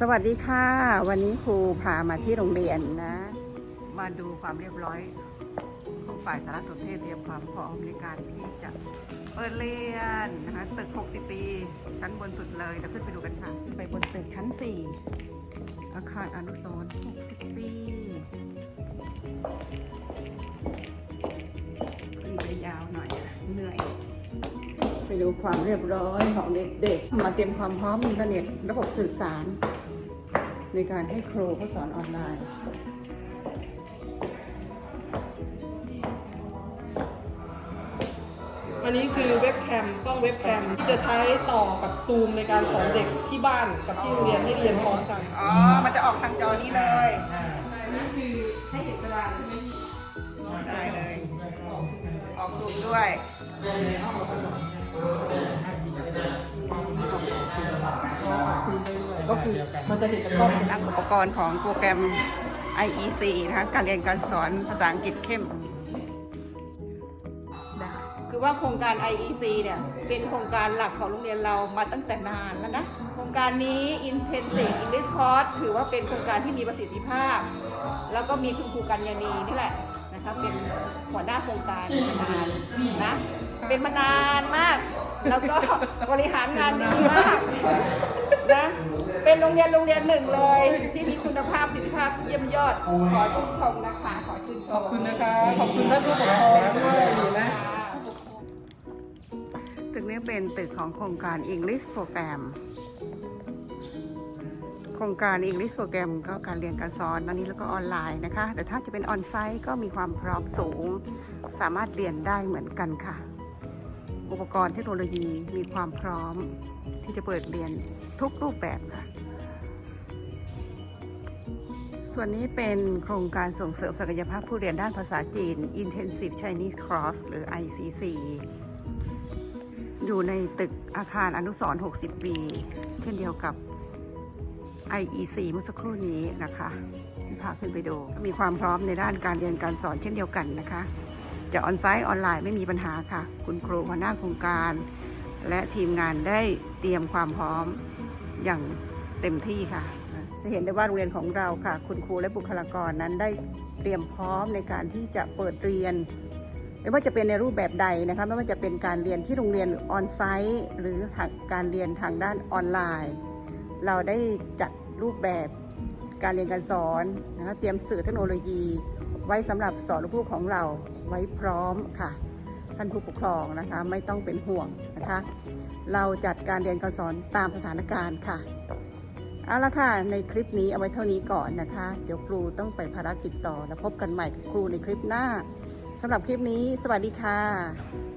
สวัสดีค่ะ วันนี้ครูพามาที่โรงเรียนนะ มาดูความเรียบร้อยของฝ่ายสารสนเทศเตรียมความพร้อมในการที่จะเปิดเรียนนะคะตึก 60 ปีชั้นบนสุดเลยเดี๋ยวขึ้นไปดูกันค่ะไปบนตึกชั้น 4 อาคารอนุสรณ์60 ปีขึ้นไปยาวหน่อยเหนื่อยไปดูความเรียบร้อยของเด็กๆ มาเตรียมความพร้อมอินเทอร์เน็ต ระบบสื่อสาร ในการให้ครูเขาสอนออนไลน์อันนี้คือเว็บแคมกล้องเว็บแคมที่จะใช้ต่อกับซูมในการสอนเด็กที่บ้านกับที่โรงเรียนให้เรียนพร้อมกัน อ๋อ มันจะออกทางจอนี้เลยอันนี้คือให้เห็นตารางได้เลย ออกซูมด้วย ก็คือมันจะเห็นจากกล้องนักอุปกรณ์ของโปรแกรม IEC นะคะการเรียนการสอนภาษาอังกฤษเข้มได้คือว่าโครงการ IEC เนี่ย เป็นโครงการหลักของโรงเรียนเรามาตั้งแต่นานแล้วนะ โครงการนี้ Intensive English Course ถือว่าเป็นโครงการที่มีประสิทธิภาพ แล้วก็มีคุณครูกัญญาณีนี่แหละนะคะเป็นหัวหน้าโครงการมานานนะเป็นมานานมาก แล้วก็บริหารงานดีมาก นะ เป็นโรงเรียนโรงเรียนหนึ่งเลย ที่มีคุณภาพประสิทธิภาพเยี่ยมยอด ขอชื่นชมนะคะ ขอชื่นชขอมบคุณนะคะ ขอบคุณท่านผู้ปกครองด้วยนะตึกนี้เป็นตึกของโครงการ English Program โครงการ English Program ก็การเรียนการสอนอันนี้แล้วก็ออนไลน์นะคะ แต่ถ้าจะเป็นออนไซต์ก็มีความพร้อมสูง สามารถเรียนได้เหมือนกันค่ะ อุปกรณ์เทคโนโลยีมีความพร้อมที่จะเปิดเรียนทุกรูปแบบค่ะ ส่วนนี้เป็นโครงการส่งเสริมศักยภาพผู้เรียนด้านภาษาจีน Intensive Chinese Course หรือ ICC อยู่ในตึกอาคารอนุสรณ์60 ปี เช่นเดียวกับ IEC เมื่อสักครู่นี้นะคะที่พาขึ้นไปดู มีความพร้อมในด้านการเรียนการสอนเช่นเดียวกันนะคะ จะออนไซต์ออนไลน์ไม่มีปัญหาค่ะ คุณครูหัวหน้าโครงการ และทีมงานได้เตรียมความพร้อมอย่างเต็มที่ค่ะจะเห็นได้ว่าโรงเรียนของเราค่ะ คุณครูและบุคลากรนั้นได้เตรียมพร้อมในการที่จะเปิดเรียน ไม่ว่าจะเป็นในรูปแบบใดนะคะไม่ว่าจะเป็นการเรียนที่โรงเรียนออนไซต์หรือการเรียนทางด้านออนไลน์ เราได้จัดรูปแบบ การเรียนการสอนนะคะเตรียมสื่อเทคโนโลยี ไว้สำหรับสอนลูกของเราไว้พร้อมค่ะ ท่านผู้ปกครองนะคะไม่ต้องเป็นห่วงนะคะ เราจัดการเรียนการสอนตามสถานการณ์ค่ะเอาละค่ะ ในคลิปนี้เอาไว้เท่านี้ก่อนนะคะ เดี๋ยวครูต้องไปภารกิจต่อแล้วพบกันใหม่กับครูในคลิปหน้าสำหรับคลิปนี้ สวัสดีค่ะ